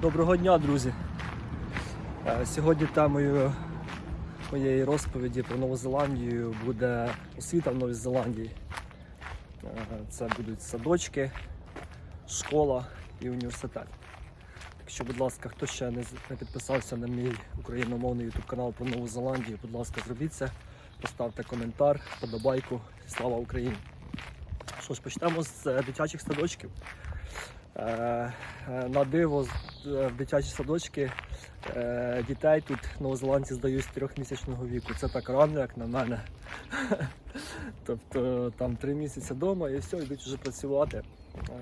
Доброго дня, друзі! Е, Сьогодні темою моєї розповіді про Нову Зеландію буде освіта в Новій Зеландії. Е, Це будуть садочки, школа і університет. Так що, будь ласка, хто ще не підписався на мій україномовний YouTube канал про Нову Зеландію, будь ласка, зробіть це, поставте коментар, подобайку. Слава Україні! Що ж, почнемо з е, дитячих садочків. На диво в дитячі садочки е, дітей тут новозеландці здають з трьохмісячного віку. Це так рано, як на мене. Тобто там три місяці вдома і все, йдуть вже працювати.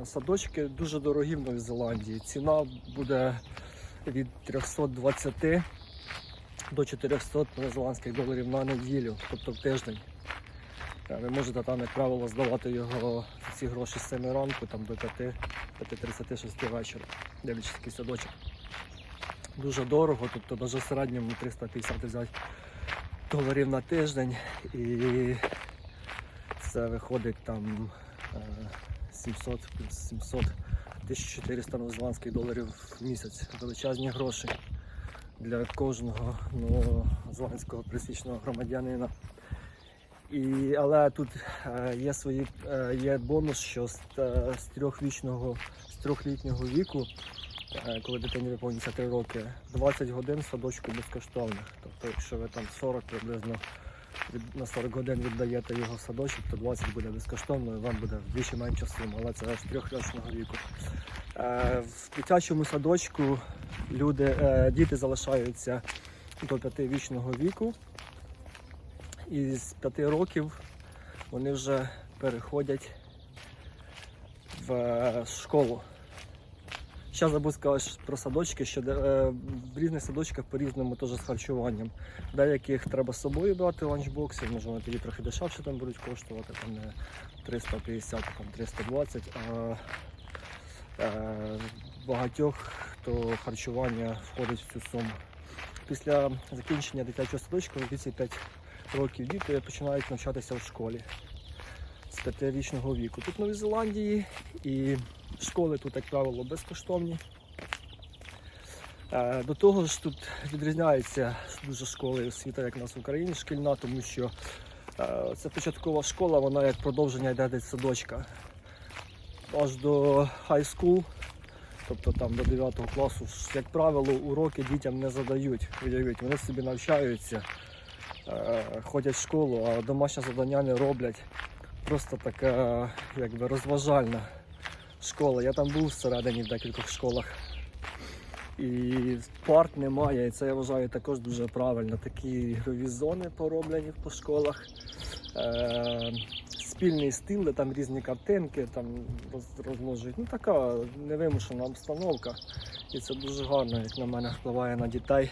Е, Садочки дуже дорогі в Новій Зеландії. Ціна буде від 320 до 400 новозеландських доларів на неділю, тобто в тиждень. Е, Ви можете там, як правило, здавати його ці гроші з 7 ранку там, до 5, 5.36 вечора, дивлячись який садочок. Дуже дорого, тобто навіть в середньому 350 взяти доларів на тиждень і це виходить там е, 700 плюс 700 1400 новозеландських доларів в місяць. Величезні гроші для кожного новозеландського присвічного громадянина. І, але тут е, є свої е, є бонус, що з, е, з трьохвічного з трьохлітнього віку, коли дитині виповнюється 3 роки, 20 годин садочку безкоштовних. Тобто, якщо ви там 40 приблизно від, на 40 годин віддаєте його в садочок, то 20 буде безкоштовно, і вам буде вдвічі менша сума, але це з трьохрічного віку. В дитячому садочку люди, діти залишаються до 5-вічного віку. І з 5 років вони вже переходять в е, школу. Ще забув сказати про садочки, що е, в різних садочках по-різному теж з харчуванням. Деяких треба з собою брати ланчбокси, може вони тоді трохи дешевше там будуть коштувати, там не 350, там 320, а е, багатьох то харчування входить в цю суму. Після закінчення дитячого садочку в віці 5 років діти починають навчатися в школі з п'ятирічного віку. Тут в Новій Зеландії і школи тут, як правило, безкоштовні. Е, До того ж тут відрізняється дуже школа і освіта, як у нас в Україні шкільна, тому що е, це початкова школа, вона як продовження йде десь садочка. Аж до high school, тобто там до 9 класу, як правило, уроки дітям не задають. Уявіть, вони собі навчаються ходять в школу, а домашнє завдання не роблять. Просто така якби розважальна школа. Я там був всередині в декількох школах. І парт немає, і це я вважаю також дуже правильно. Такі ігрові зони пороблені по школах. Е, спільний стіл, де там різні картинки там роз- розложують. Ну така невимушена обстановка. І це дуже гарно, як на мене, впливає на дітей.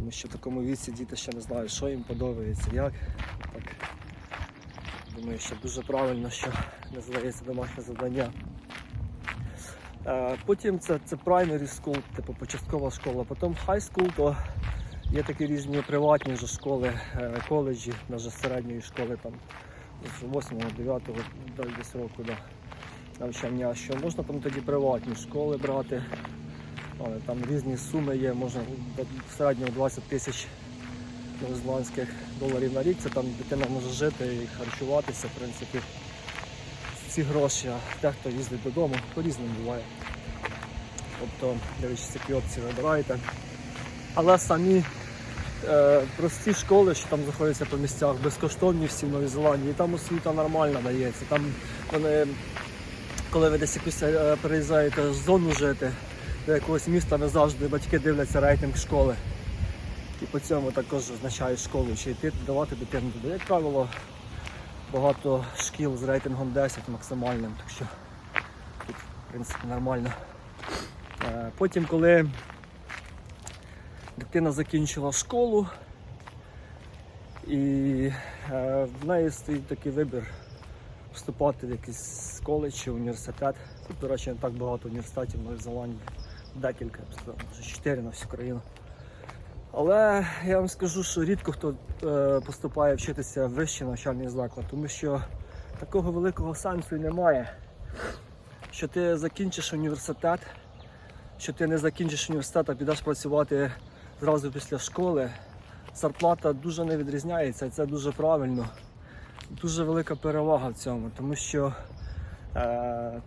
Тому що в такому віці діти ще не знають, що їм подобається, як. Так, думаю, що дуже правильно, що не задається домашнє завдання. Е, Потім це, це primary school, типу початкова школа. Потім high school, то є такі різні приватні вже школи, е, коледжі, навіть середньої школи там з 8-9 десь року да, навчання. Що можна там тоді приватні школи брати. Але там різні суми є, можна в середньому 20 тисяч новозеландських доларів на рік. Це там дитина може жити і харчуватися, в принципі, ці гроші, а дехто їздить додому, по-різному буває. Тобто, дивлячись, які опції вибираєте. Але самі е, прості школи, що там знаходяться по місцях, безкоштовні всі в Новій Зеландії, там освіта нормальна дається. Там вони, коли ви десь якусь е, переїжджаєте в зону жити, до якогось міста не завжди батьки дивляться рейтинг школи. І по цьому також означає школу, чи йти давати дитину туди. Як правило, багато шкіл з рейтингом 10 максимальним, так що тут в принципі нормально. Е, Потім, коли дитина закінчила школу, і е, в неї стоїть такий вибір вступати в якийсь коледж чи університет. Тут, до речі, не так багато університетів в Новій Зеландії. Декілька, я б може 4 на всю країну. Але я вам скажу, що рідко хто е, поступає вчитися в вищий навчальний заклад, тому що такого великого сенсу немає. Що ти закінчиш університет, що ти не закінчиш університет, а підеш працювати зразу після школи. Зарплата дуже не відрізняється, і це дуже правильно. Дуже велика перевага в цьому, тому що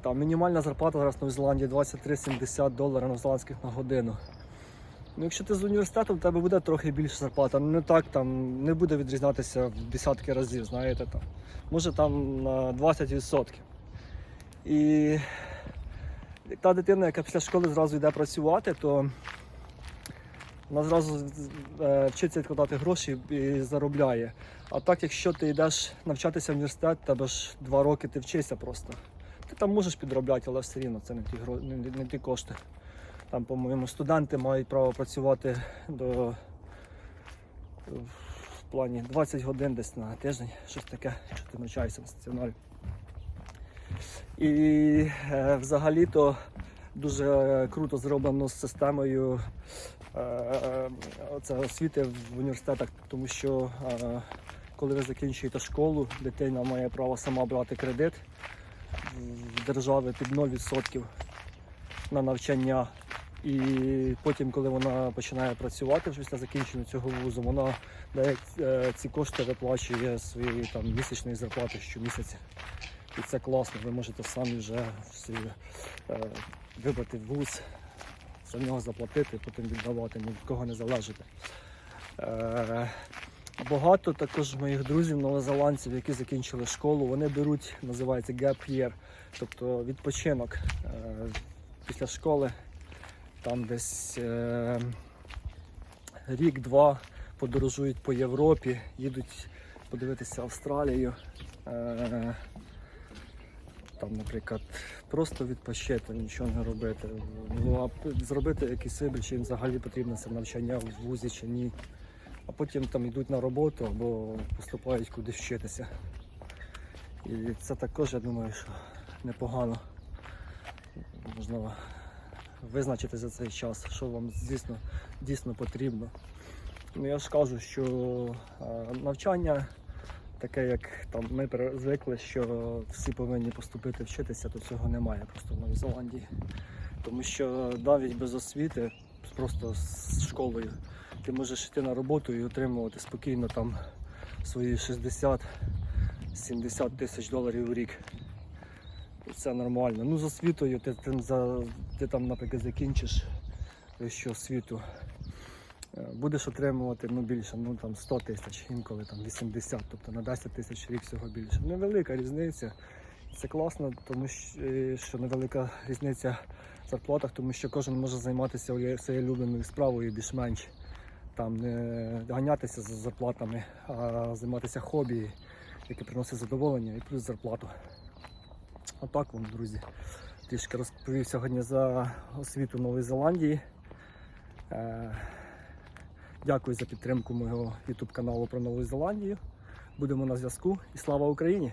там мінімальна зарплата зараз в Новій Зеландії 23-70 доларів новозеландських на годину. Ну, якщо ти з університету, в тебе буде трохи більше зарплата. Ну не так там не буде відрізнятися в десятки разів, знаєте там. Може там на 20%. І та дитина, яка після школи зразу йде працювати, то вона зразу е, вчиться відкладати гроші і заробляє. А так, якщо ти йдеш навчатися в університет, тебе ж два роки ти вчишся просто. Там можеш підробляти, але все рівно це не ті, не, не ті кошти. Там, по-моєму, студенти мають право працювати до в плані 20 годин десь на тиждень, щось таке, якщо ти навчаєшся на стаціонарі. І е, взагалі-то дуже круто зроблено з системою е, освіти в університетах, тому що е, коли ви закінчуєте школу, дитина має право сама брати кредит в держави під 0% на навчання. І потім, коли вона починає працювати після закінчення цього вузу, вона дає е, ці кошти виплачує своєї там місячної зарплати щомісяця. І це класно, ви можете самі вже всі, е, вибрати вуз, за нього заплатити, потім віддавати, ні від кого не залежите. Е, багато також моїх друзів, новозеландців, які закінчили школу, вони беруть, називається gap year, тобто відпочинок е, після школи. Там десь е, рік-два подорожують по Європі, їдуть подивитися Австралію. Е, там, наприклад, просто відпочити, нічого не робити. Ну, а зробити якийсь вибір, чи їм взагалі потрібно це навчання в вузі чи ні. А потім там йдуть на роботу або поступають кудись вчитися. І це також, я думаю, що непогано. Можна визначити за цей час, що вам дійсно, дійсно потрібно. Ну, я ж кажу, що навчання таке, як там ми звикли, що всі повинні поступити вчитися, то цього немає просто в Новій Зеландії. Тому що навіть без освіти, просто з школою, ти можеш йти на роботу і отримувати спокійно там свої 60-70 тисяч доларів в рік. І це нормально. Ну, з освітою ти, ти, за, ти там, наприклад, закінчиш вищу освіту. Е, Будеш отримувати ну, більше, ну там 100 тисяч, інколи там 80, тобто на 10 тисяч рік всього більше. Невелика різниця. Це класно, тому що, е, що невелика різниця в зарплатах, тому що кожен може займатися своєю улюбленою справою більш-менш. Там не ганятися за зарплатами, а займатися хобі, яке приносить задоволення і плюс зарплату. Отак вам, друзі. Трішки розповів сьогодні за освіту Нової Зеландії. Е, Дякую за підтримку мого YouTube каналу про Нову Зеландію. Будемо на зв'язку і слава Україні!